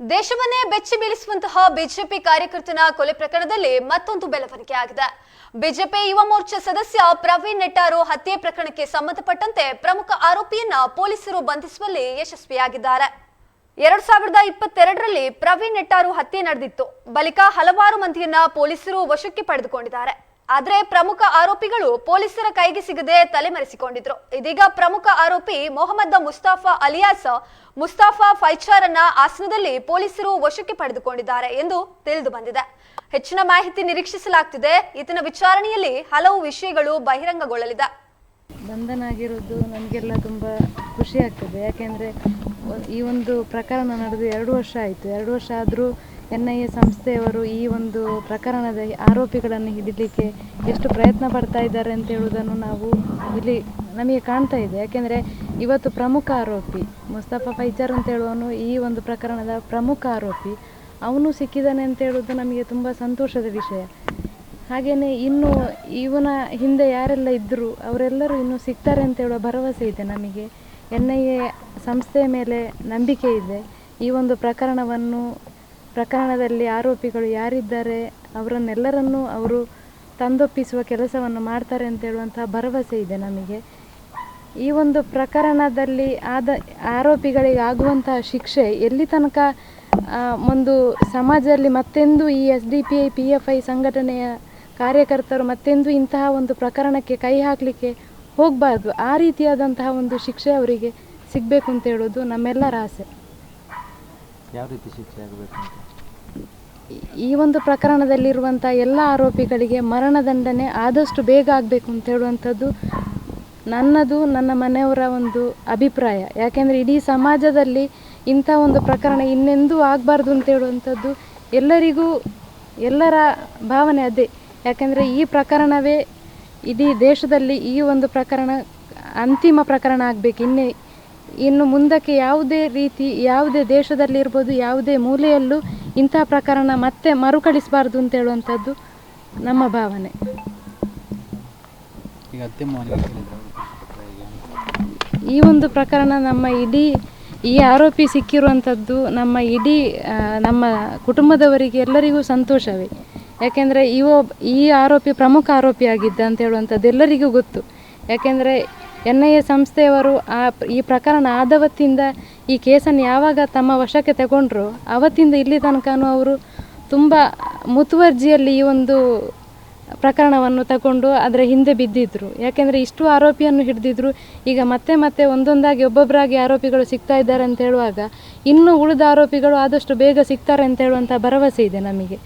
ದೇಶವನ್ನೇ ಬೆಚ್ಚಿ ಬೀಳಿಸುವಂತಹ ಬಿಜೆಪಿ ಕಾರ್ಯಕರ್ತನ ಕೊಲೆ ಪ್ರಕರಣದಲ್ಲಿ ಮತ್ತೊಂದು ಬೆಳವಣಿಗೆ ಆಗಿದೆ. ಬಿಜೆಪಿ ಯುವ ಮೋರ್ಚಾ ಸದಸ್ಯ ಪ್ರವೀಣ್ ನೆಟ್ಟಾರು ಹತ್ಯೆ ಪ್ರಕರಣಕ್ಕೆ ಸಂಬಂಧಪಟ್ಟಂತೆ ಪ್ರಮುಖ ಆರೋಪಿಯನ್ನ ಪೊಲೀಸರು ಬಂಧಿಸುವಲ್ಲಿ ಯಶಸ್ವಿಯಾಗಿದ್ದಾರೆ. ಎರಡ್ ಸಾವಿರದ ಇಪ್ಪತ್ತೆರಡರಲ್ಲಿ ಪ್ರವೀಣ್ ನೆಟ್ಟಾರು ಹತ್ಯೆ ನಡೆದಿತ್ತು. ಬಳಿಕ ಹಲವಾರು ಮಂದಿಯನ್ನ ಪೊಲೀಸರು ವಶಕ್ಕೆ ಪಡೆದುಕೊಂಡಿದ್ದಾರೆ. ಆದ್ರೆ ಪ್ರಮುಖ ಆರೋಪಿಗಳು ಪೊಲೀಸರ ಕೈಗೆ ಸಿಗದೆ ತಲೆಮರೆಸಿಕೊಂಡಿದ್ರು. ಇದೀಗ ಪ್ರಮುಖ ಆರೋಪಿ ಮೊಹಮ್ಮದ್ ಮುಸ್ತಾಫಾ ಅಲಿಯಾಸ್, ಮುಸ್ತಾಫಾ ಫೈಚಾರನ್ನ ಆಸನದಲ್ಲಿ ಪೊಲೀಸರು ವಶಕ್ಕೆ ಪಡೆದುಕೊಂಡಿದ್ದಾರೆ ಎಂದು ತಿಳಿದು ಬಂದಿದೆ. ಹೆಚ್ಚಿನ ಮಾಹಿತಿ ನಿರೀಕ್ಷಿಸಲಾಗ್ತಿದೆ. ಈತನ ವಿಚಾರಣೆಯಲ್ಲಿ ಹಲವು ವಿಷಯಗಳು ಬಹಿರಂಗಗೊಳ್ಳಲಿದೆ. ಬಂಧನ ನಮಗೆಲ್ಲ ತುಂಬ ಖುಷಿ ಆಗ್ತದೆ. ಯಾಕೆಂದರೆ ಈ ಒಂದು ಪ್ರಕರಣ ನಡೆದು ಎರಡು ವರ್ಷ ಆಯಿತು. ಎರಡು ವರ್ಷ ಆದರೂ ಎನ್ ಸಂಸ್ಥೆಯವರು ಈ ಒಂದು ಪ್ರಕರಣದ ಆರೋಪಿಗಳನ್ನು ಹಿಡಿಲಿಕ್ಕೆ ಎಷ್ಟು ಪ್ರಯತ್ನ ಪಡ್ತಾ ಇದ್ದಾರೆ ಅಂತ ಹೇಳುವುದನ್ನು ನಾವು ಇಲ್ಲಿ ನಮಗೆ ಕಾಣ್ತಾ ಇದೆ. ಯಾಕೆಂದರೆ ಇವತ್ತು ಪ್ರಮುಖ ಆರೋಪಿ, ಮುಸ್ತಫಾ ಫೈಜರ್ ಅಂತ ಹೇಳುವನು ಈ ಒಂದು ಪ್ರಕರಣದ ಪ್ರಮುಖ ಆರೋಪಿ. ಅವನು ಸಿಕ್ಕಿದ್ದಾನೆ ಅಂತ ಹೇಳೋದು ನಮಗೆ ತುಂಬ ಸಂತೋಷದ ವಿಷಯ. ಹಾಗೆಯೇ ಇನ್ನು ಇವನ ಹಿಂದೆ ಯಾರೆಲ್ಲ ಇದ್ದರು ಅವರೆಲ್ಲರೂ ಇನ್ನು ಸಿಗ್ತಾರೆ ಅಂತ ಹೇಳುವ ಭರವಸೆ ಇದೆ ನಮಗೆ. ಎನ್ ಐ ಎ ಸಂಸ್ಥೆಯ ಮೇಲೆ ನಂಬಿಕೆ ಇದೆ. ಈ ಒಂದು ಪ್ರಕರಣವನ್ನು ಪ್ರಕರಣದಲ್ಲಿ ಆರೋಪಿಗಳು ಯಾರಿದ್ದಾರೆ, ಅವರನ್ನೆಲ್ಲರನ್ನೂ ಅವರು ತಂದೊಪ್ಪಿಸುವ ಕೆಲಸವನ್ನು ಮಾಡ್ತಾರೆ ಅಂತ ಹೇಳುವಂತಹ ಭರವಸೆ ಇದೆ ನಮಗೆ. ಈ ಒಂದು ಪ್ರಕರಣದಲ್ಲಿ ಆದ, ಆರೋಪಿಗಳಿಗೆ ಆಗುವಂತಹ ಶಿಕ್ಷೆ ಎಲ್ಲಿ ತನಕ ಒಂದು ಸಮಾಜದಲ್ಲಿ ಮತ್ತೆಂದು ಈ S D P I, P F I ಸಂಘಟನೆಯ ಕಾರ್ಯಕರ್ತರು ಮತ್ತೆಂದು ಇಂತಹ ಒಂದು ಪ್ರಕರಣಕ್ಕೆ ಕೈ ಹಾಕಲಿಕ್ಕೆ ಹೋಗಬಾರ್ದು. ಆ ರೀತಿಯಾದಂತಹ ಒಂದು ಶಿಕ್ಷೆ ಅವರಿಗೆ ಸಿಗಬೇಕು ಅಂತ ಹೇಳೋದು ನಮ್ಮೆಲ್ಲರ ಆಸೆ. ಯಾವ ರೀತಿ ಶಿಕ್ಷೆ ಆಗಬೇಕು ಈ ಒಂದು ಪ್ರಕರಣದಲ್ಲಿರುವಂಥ ಎಲ್ಲ ಆರೋಪಿಗಳಿಗೆ ಮರಣದಂಡನೆ ಆದಷ್ಟು ಬೇಗ ಆಗಬೇಕು ಅಂತ ಹೇಳುವಂಥದ್ದು ನನ್ನದು, ನನ್ನ ಮನೆಯವರ ಒಂದು ಅಭಿಪ್ರಾಯ. ಯಾಕೆಂದರೆ ಇಡೀ ಸಮಾಜದಲ್ಲಿ ಇಂಥ ಒಂದು ಪ್ರಕರಣ ಇನ್ನೆಂದೂ ಆಗಬಾರ್ದು ಅಂತ ಹೇಳುವಂಥದ್ದು ಎಲ್ಲರಿಗೂ, ಎಲ್ಲರ ಭಾವನೆ ಅದೇ. ಯಾಕೆಂದರೆ ಈ ಪ್ರಕರಣವೇ ಇಡೀ ದೇಶದಲ್ಲಿ ಈ ಒಂದು ಪ್ರಕರಣ ಅಂತಿಮ ಪ್ರಕರಣ ಆಗಬೇಕು. ಇನ್ನೇ ಇನ್ನು ಮುಂದಕ್ಕೆ ಯಾವುದೇ ರೀತಿ ಯಾವುದೇ ದೇಶದಲ್ಲಿ ಇರ್ಬೋದು ಯಾವುದೇ ಮೂಲೆಯಲ್ಲೂ ಇಂಥ ಪ್ರಕರಣ ಮತ್ತೆ ಮರುಕಳಿಸಬಾರ್ದು ಅಂತ ಹೇಳುವಂಥದ್ದು ನಮ್ಮ ಭಾವನೆ. ಈ ಒಂದು ಪ್ರಕರಣ ನಮ್ಮ ಇಡೀ ಈ ಆರೋಪಿ ಸಿಕ್ಕಿರುವಂಥದ್ದು ನಮ್ಮ ಇಡೀ ನಮ್ಮ ಕುಟುಂಬದವರಿಗೆ ಎಲ್ಲರಿಗೂ ಸಂತೋಷವೇ. ಯಾಕೆಂದರೆ ಇವ ಈ ಆರೋಪಿ ಪ್ರಮುಖ ಆರೋಪಿ ಆಗಿದ್ದ ಅಂತ ಹೇಳುವಂಥದ್ದು ಎಲ್ಲರಿಗೂ ಗೊತ್ತು. ಯಾಕೆಂದರೆ ಎನ್ ಐ ಎ ಸಂಸ್ಥೆಯವರು ಆ ಈ ಪ್ರಕರಣ ಆದವತ್ತಿಂದ ಈ ಕೇಸನ್ನು ಯಾವಾಗ ತಮ್ಮ ವಶಕ್ಕೆ ತಗೊಂಡ್ರು, ಅವತ್ತಿಂದ ಇಲ್ಲಿ ತನಕನೂ ಅವರು ತುಂಬ ಮುತುವರ್ಜಿಯಲ್ಲಿ ಈ ಒಂದು ಪ್ರಕರಣವನ್ನು ತಗೊಂಡು ಅದರ ಹಿಂದೆ ಬಿದ್ದಿದ್ದರು ಯಾಕೆಂದರೆ ಇಷ್ಟು ಆರೋಪಿಯನ್ನು ಹಿಡಿದಿದ್ರು. ಈಗ ಮತ್ತೆ ಮತ್ತೆ ಒಂದೊಂದಾಗಿ ಒಬ್ಬೊಬ್ಬರಾಗಿ ಆರೋಪಿಗಳು ಸಿಗ್ತಾ ಇದ್ದಾರೆ ಅಂತ ಹೇಳುವಾಗ, ಇನ್ನೂ ಉಳಿದ ಆರೋಪಿಗಳು ಆದಷ್ಟು ಬೇಗ ಸಿಗ್ತಾರೆ ಅಂತ ಹೇಳುವಂಥ ಭರವಸೆ ಇದೆ ನಮಗೆ.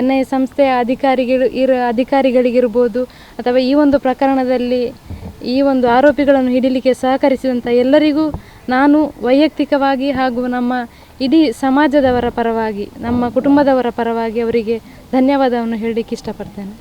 ಎನ್ ಐ ಸಂಸ್ಥೆಯ ಅಧಿಕಾರಿಗಳು ಇರ, ಅಧಿಕಾರಿಗಳಿಗಿರ್ಬೋದು, ಅಥವಾ ಈ ಒಂದು ಪ್ರಕರಣದಲ್ಲಿ ಈ ಒಂದು ಆರೋಪಿಗಳನ್ನು ಹಿಡಿಲಿಕ್ಕೆ ಸಹಕರಿಸಿದಂಥ ಎಲ್ಲರಿಗೂ ನಾನು ವೈಯಕ್ತಿಕವಾಗಿ ಹಾಗೂ ನಮ್ಮ ಇಡೀ ಸಮಾಜದವರ ಪರವಾಗಿ, ನಮ್ಮ ಕುಟುಂಬದವರ ಪರವಾಗಿ ಅವರಿಗೆ ಧನ್ಯವಾದವನ್ನು ಹೇಳಲಿಕ್ಕೆ ಇಷ್ಟಪಡ್ತೇನೆ.